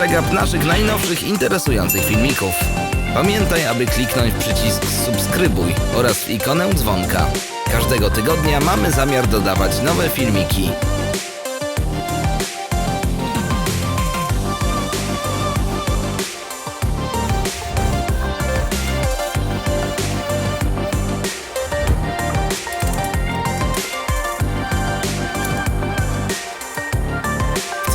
Przegap naszych najnowszych interesujących filmików. Pamiętaj, aby kliknąć przycisk subskrybuj oraz ikonę dzwonka. Każdego tygodnia mamy zamiar dodawać nowe filmiki.